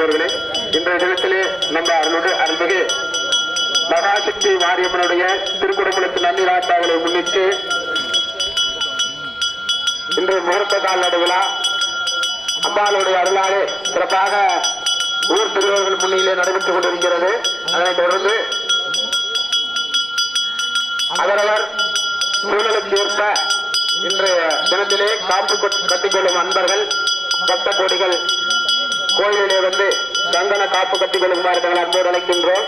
ஊர்த்தல் இன்றைய தினத்திலே நம்ம அருள்மிகு அருள்மிகு மகாசக்தி மாரியம்மனுடைய திருக்குடம்புலத்து நன்னிராட்டாவை முன்னிட்டு இன்றைய முகூர்த்த கால்நடை விழா அம்பாளுடைய அருளாலே சிறப்பாக ஊர் பெரியவர்கள் முன்னிலே நடைபெற்றுக் கொண்டிருக்கிறது. அதனைத் தொடர்ந்து அவரவர் சூழலுக்கு ஏற்ப இன்றைய தினத்திலே காப்பு கட்டிக்கொள்ளும் அன்பர்கள் பக்த கோடிகள் கோயிலிலே வந்து கங்கண காப்பு கட்டிக்கொள்ளுமாறு நாங்கள் அன்போடு அழைக்கின்றோம்.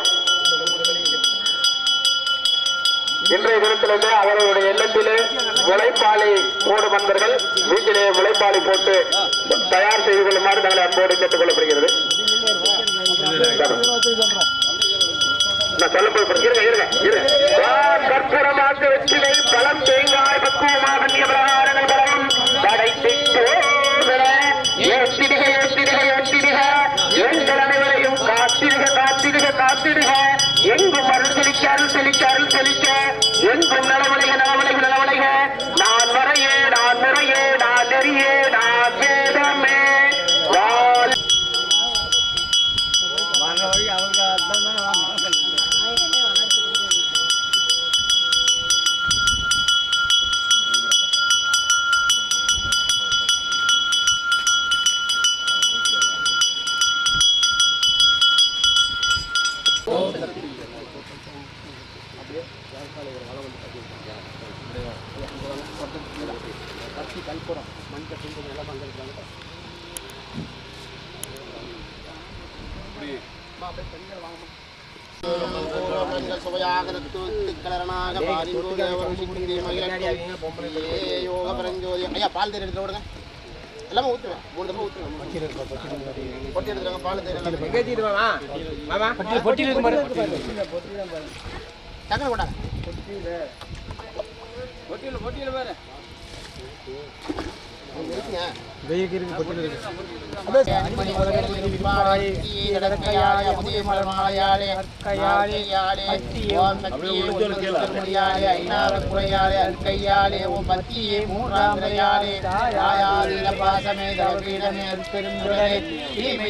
இன்றைய தினத்திலிருந்து அவர்களுடைய எண்ணத்திலே முளைப்பாலை போடும் அன்பர்கள் வீட்டிலே முளைப்பாலை போட்டு தயார் செய்து கொள்ளுமாறு நாங்கள் அன்போடு கேட்டுக் கொள்ளப்படுகிறது நான் சொல்ல போய் இருங்க இருங்க இருங்க. வா, வெற்றிலை பழம் தேங்காய் பக்குவமாக நியமனங்கள் பலவும் மங்கள் சுவையாக கலரனாக யோக பரஞ்சோதி ஐயா பால் தேர் எடுத்து விடுங்க எல்லாமே ஊற்றுவேன் மூணு தடவை ஊற்றுவேன் பொட்டி எடுத்துருங்க பால் தேர் பாரு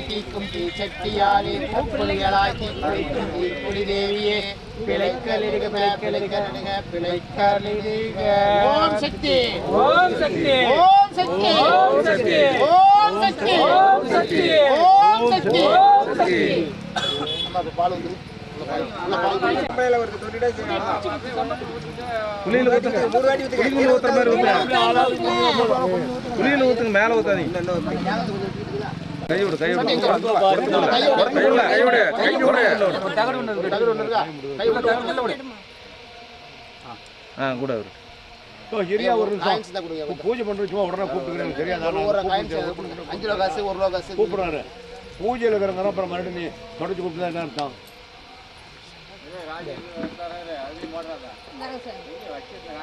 தீக்கும் தீச்சக்தியாலே பூக்குழிகளாய் தீக்குழிக்கும் தீக்குழி தேவியே பிழைக்கலிருக பிழைக்கலிருக பிழைக்கலிருக ஓம் சக்தி ஓம் சக்தி. சக்தி. ஓம் சக்தி. ஓம் சக்தி. ஓம் சக்தி. ஓம் சக்தி. ஓம் சக்தி. நம்ம பால் வந்து கூட சரியா ஒரு நிமிஷம். பூஜை பண்ணுறது சும்மா உடனே கூப்பிட்டுக்கிறேன் சரியா அஞ்சு ரூபா காசு ஒரு ரூபா காசு கூப்பிடுறாரு பூஜையில் இருக்கிறவங்க அப்புறம் மறுபடியும் நீ தொடச்சு கூப்பிட்டு தான் என்ன அர்த்தம்?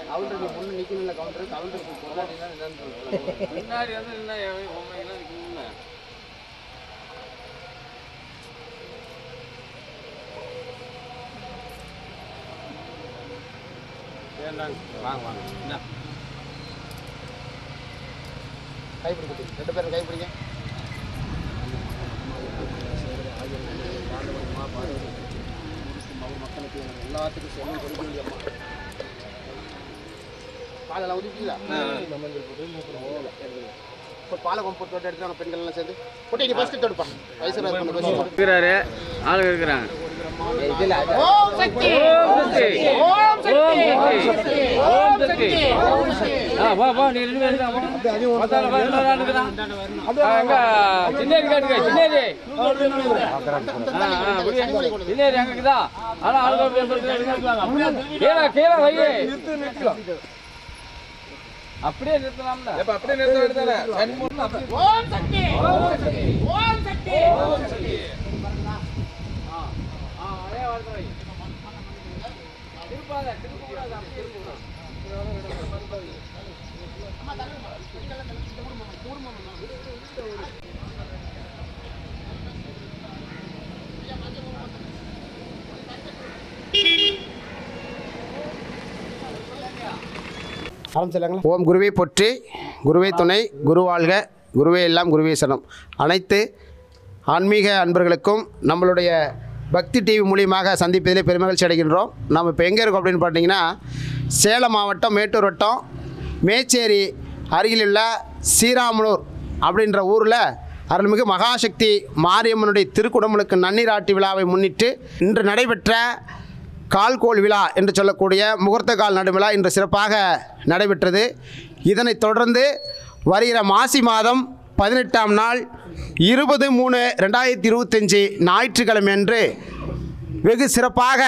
கவுண்டருக்கு பொண்ணு நிற்கணும் கவுண்டருக்கு முன்னாடி வந்து நிற்கணும்ல வாங்க வாங்க. என்ன கை பிடிக்க ரெண்டு பேரும் கை பிடிங்க. மக்களுக்கு எல்லாத்துக்கும் சேர்ந்து கொடுக்க வேண்டிய அம்மா பாலெல்லாம் ஊதிட்டீங்களா இப்போ பாலை கொம்பு தொட்டு எடுத்துவாங்க பெண்கள் எல்லாம் சேர்ந்து. போட்டு நீ ஃபர்ஸ்ட் தொடுப்பா. வயசு இருக்கிறாரு. ஆளுங்க இருக்கிறாங்க. ஓம் சக்தி ஓம் சக்தி ஓம் சக்தி ஓம் சக்தி ஓம் சக்தி ஆ வா வா நீ ரெண்டு பேரும் வா பத்தால வா எல்லாரும் ஆளுக்குறான் அங்க சின்னேரி காட்டுங்க சின்னேரி சின்னேரி அங்க இருக்குதா ஆனா ஆளுங்க கீழே கீழே வை அப்படியே நிறுத்தலாம்ல எப்ப அப்படியே நிறுத்த எடுத்தாரு ஓம் சக்தி ஓம் சக்தி ஓம் சக்தி ஆ அதே ஆரம்பிச்சிடலாங்களா ஓம் குருவே பொற்றி குருவே துணை குரு வாழ்க குருவே எல்லாம் குருவே சனம் அனைத்து ஆன்மீக அன்பர்களுக்கும் நம்மளுடைய பக்தி டிவி மூலியமாக சந்திப்பதிலே பெருமகிழ்ச்சி அடைகின்றோம். நம்ம இப்போ எங்கே இருக்கோம் அப்படின்னு பார்த்தீங்கன்னா சேலம் மாவட்டம் மேட்டூர் வட்டம் மேச்சேரி அருகிலுள்ள ஸ்ரீராமனூர் அப்படின்ற ஊரில் அருள்மிகு மகாசக்தி மாரியம்மனுடைய திருக்குடமுழுக்கு நன்னீராட்டு விழாவை முன்னிட்டு இன்று நடைபெற்ற கால்கோள் விழா என்று சொல்லக்கூடிய முகூர்த்த கால் நடுவிழா விழா இன்று சிறப்பாக நடைபெற்றது. இதனைத் தொடர்ந்து வருகிற மாசி மாதம் பதினெட்டாம் நாள் இருபது மூணு ரெண்டாயிரத்தி இருபத்தஞ்சி ஞாயிற்றுக்கிழமை அன்று வெகு சிறப்பாக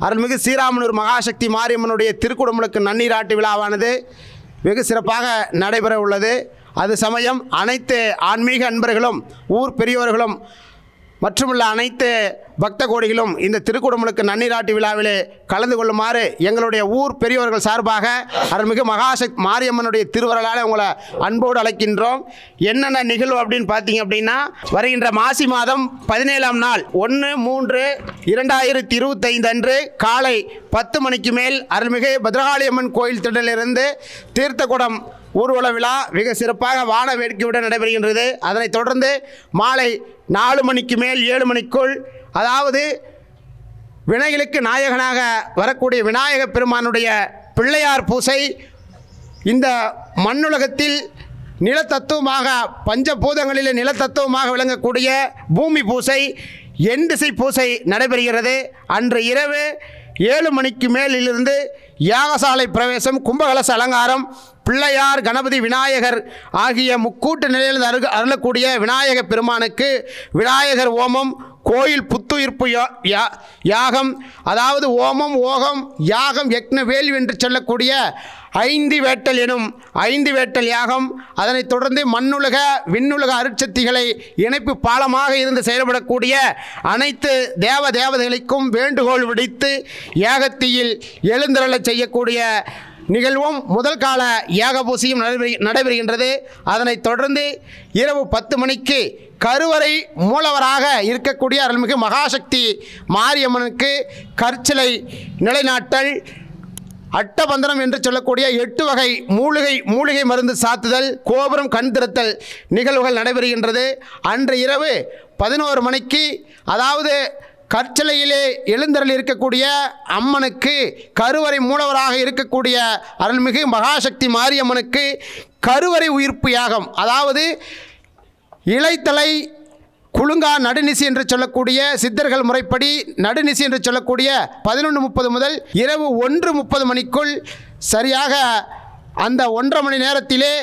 அருள்மிகு ஸ்ரீராமனூர் மகாசக்தி மாரியம்மனுடைய திருக்குடமுழுக்கு நன்னீராட்டு விழாவானது வெகு சிறப்பாக நடைபெற உள்ளது அது சமயம் அனைத்து ஆன்மீக அன்பர்களும் ஊர் பெரியவர்களும் மற்றுமுள்ள அனைத்து பக்த கோடிகளும் இந்த திருக்குடமுழுக்கு நன்னீராட்டு விழாவிலே கலந்து கொள்ளுமாறு எங்களுடைய ஊர் பெரியவர்கள் சார்பாக அருள்மிகு மகாசக் மாரியம்மனுடைய திருவரலால் உங்களை அன்போடு அழைக்கின்றோம். என்னென்ன நிகழ்வு அப்படின்னு பார்த்தீங்க அப்படின்னா வருகின்ற மாசி மாதம் பதினேழாம் நாள் ஒன்று மூன்று இரண்டாயிரத்தி இருபத்தைந்து அன்று காலை பத்து மணிக்கு மேல் அருள்மிகு பத்ரகாளியம்மன் கோயில் திடலிருந்து தீர்த்தகுடம் ஊர்வல விழா மிக சிறப்பாக வான வேடிக்கையுடன் நடைபெறுகின்றது. அதனைத் தொடர்ந்து மாலை நாலு மணிக்கு மேல் ஏழு மணிக்குள் அதாவது வினைகளுக்கு நாயகனாக வரக்கூடிய விநாயக பெருமானுடைய பிள்ளையார் பூசை இந்த மண்ணுலகத்தில் நிலத்தத்துவமாக பஞ்சபூதங்களில் நிலத்தத்துவமாக விளங்கக்கூடிய பூமி பூசை எண் திசை பூசை நடைபெறுகிறது. அன்று இரவு ஏழு மணிக்கு மேலிருந்து யாகசாலை பிரவேசம் கும்பகலச அலங்காரம் பிள்ளையார் கணபதி விநாயகர் ஆகிய முக்கூட்டு நிலையில் அருக அருளக்கூடிய விநாயக பெருமானுக்கு விநாயகர் ஓமம் கோயில் புத்துயிர்ப்பு யா- யா- யாகம் அதாவது ஓமம் ஓகம் யாகம் யக்ன வேல்வி என்று சொல்லக்கூடிய ஐந்து வேட்டல் எனும் ஐந்து வேட்டல் யாகம். அதனைத் தொடர்ந்து மண்ணுலக விண்ணுலக அருட்சக்திகளை இணைப்பு பாலமாக இருந்து செயல்படக்கூடிய அனைத்து தேவ தேவதைகளுக்கும் வேண்டுகோள் விடுத்து யாகத்தியில் எழுந்தருளச் செய்யக்கூடிய நிகழ்வும் முதல் கால ஏகபூசியும் நடைபெறுகின்றது. அதனைத் தொடர்ந்து இரவு பத்து மணிக்கு கருவறை மூலவராக இருக்கக்கூடிய அருள்மிகு மகாசக்தி மாரியம்மனுக்கு கற்சிலை நிலைநாட்டல் அட்டபந்தனம் என்று சொல்லக்கூடிய எட்டு வகை மூலிகை மூலிகை மருந்து சாத்துதல் கோபுரம் கண் திறத்தல் நிகழ்வுகள் நடைபெறுகின்றது. அன்று இரவு பதினோரு மணிக்கு அதாவது கற்சிலையிலே எழுந்தருள் இருக்கக்கூடிய அம்மனுக்கு கருவறை மூலவராக இருக்கக்கூடிய அருள்மிகு மகாசக்தி மாரியம்மனுக்கு கருவறை உயிர்ப்பு யாகம். அதாவது இலைத்தலை குழுங்கா நடுநிசி என்று சொல்லக்கூடிய சித்தர்கள் முறைப்படி நடுநிசி என்று சொல்லக்கூடிய பதினொன்று முப்பது முதல் இரவு ஒன்று முப்பது மணிக்குள் சரியாக அந்த ஒன்றரை மணி நேரத்திலே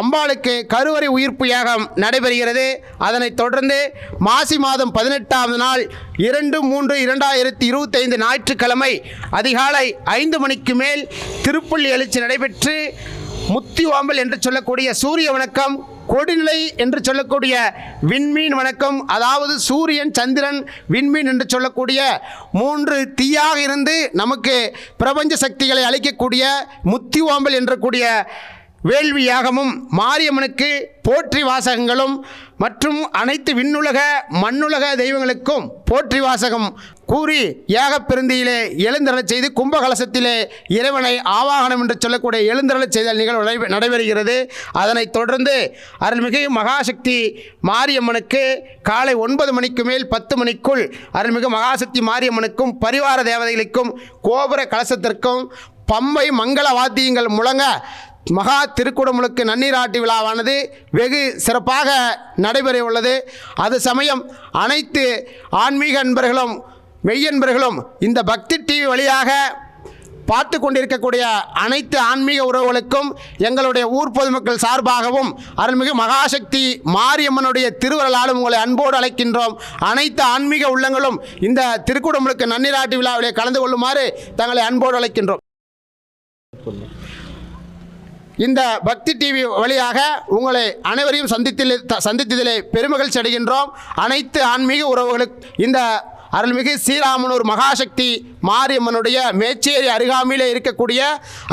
அம்பாளுக்கு கருவறை உயிர்ப்பு யாகம் நடைபெறுகிறது. அதனைத் தொடர்ந்து மாசி மாதம் பதினெட்டாம் நாள் இரண்டு மூன்று இரண்டாயிரத்தி இருபத்தைந்து ஞாயிற்றுக்கிழமை அதிகாலை ஐந்து மணிக்கு மேல் திருப்பள்ளி எழுச்சி நடைபெற்று முத்தி ஓம்பல் என்று சொல்லக்கூடிய சூரிய வணக்கம் கொடிநிலை என்று சொல்லக்கூடிய விண்மீன் வணக்கம் அதாவது சூரியன் சந்திரன் விண்மீன் என்று சொல்லக்கூடிய மூன்று தீயாக இருந்து நமக்கு பிரபஞ்ச சக்திகளை அளிக்கக்கூடிய முத்தி ஓம்பல் கூடிய வேள்வி யாகமும் மாரியம்மனுக்கு போற்றி வாசகங்களும் மற்றும் அனைத்து விண்ணுலக மண்ணுலக தெய்வங்களுக்கும் போற்றி வாசகம் கூறி ஏகப்பிருந்தியிலே பெருந்தியிலே செய்து கும்பகலசத்திலே இறைவனை ஆவாகனம் என்று சொல்லக்கூடிய எழுந்தருளச் செய்தல் நிகழ்வு நடை நடைபெறுகிறது. அதனைத் தொடர்ந்து அருள்மிகு மகாசக்தி மாரியம்மனுக்கு காலை ஒன்பது மணிக்கு மேல் பத்து மணிக்குள் அருள்மிகு மகாசக்தி மாரியம்மனுக்கும் பரிவார தேவதைகளுக்கும் கோபுர கலசத்திற்கும் பம்பை மங்கள வாத்தியங்கள் முழங்க மகா திருக்குடமுழுக்கு நன்னீராட்டு விழாவானது வெகு சிறப்பாக நடைபெற உள்ளது அது சமயம் அனைத்து ஆன்மீக அன்பர்களும் மெய்யன்பர்களும் இந்த பக்தி டிவி வழியாக பார்த்து கொண்டிருக்கக்கூடிய அனைத்து ஆன்மீக உறவுகளுக்கும் எங்களுடைய ஊர் பொதுமக்கள் சார்பாகவும் அருள்மிகு மகாசக்தி மாரியம்மனுடைய திருவருளாலும் உங்களை அன்போடு அழைக்கின்றோம். அனைத்து ஆன்மீக உள்ளங்களும் இந்த திருக்குடமுழுக்கு நன்னீராட்டு விழாவிலே கலந்து கொள்ளுமாறு தங்களை அன்போடு அழைக்கின்றோம். இந்த பக்தி டிவி வழியாக உங்களை அனைவரையும் சந்தித்தில் சந்தித்ததிலே பெருமகிழ்ச்சி அடைகின்றோம். அனைத்து ஆன்மீக உறவுகளுக்கு இந்த அருள்மிகு ஸ்ரீராமனூர் மகாசக்தி மாரியம்மனுடைய மேச்சேரி அருகாமையிலே இருக்கக்கூடிய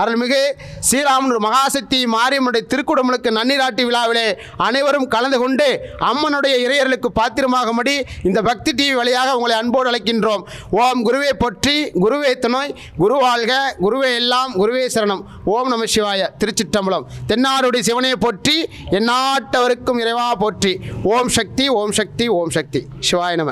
அருள்மிகு ஸ்ரீராமனூர் மகாசக்தி மாரியம்மனுடைய திருக்குடமுழுக்கு நன்னிராட்டி விழாவிலே அனைவரும் கலந்து கொண்டு அம்மனுடைய இறையர்களுக்கு பாத்திரமாகும்படி இந்த பக்தி டிவி வழியாக உங்களை அன்போடு அழைக்கின்றோம். ஓம் குருவே பொற்றி குருவே துணை குரு வாழ்க குருவே எல்லாம் குருவே சரணம். ஓம் நம சிவாய திருச்சிற்றம்பலம். தென்னாருடைய சிவனையை போற்றி எந்நாட்டவருக்கும் இறைவா போற்றி. ஓம் சக்தி ஓம் சக்தி ஓம் சக்தி. சிவாய நம.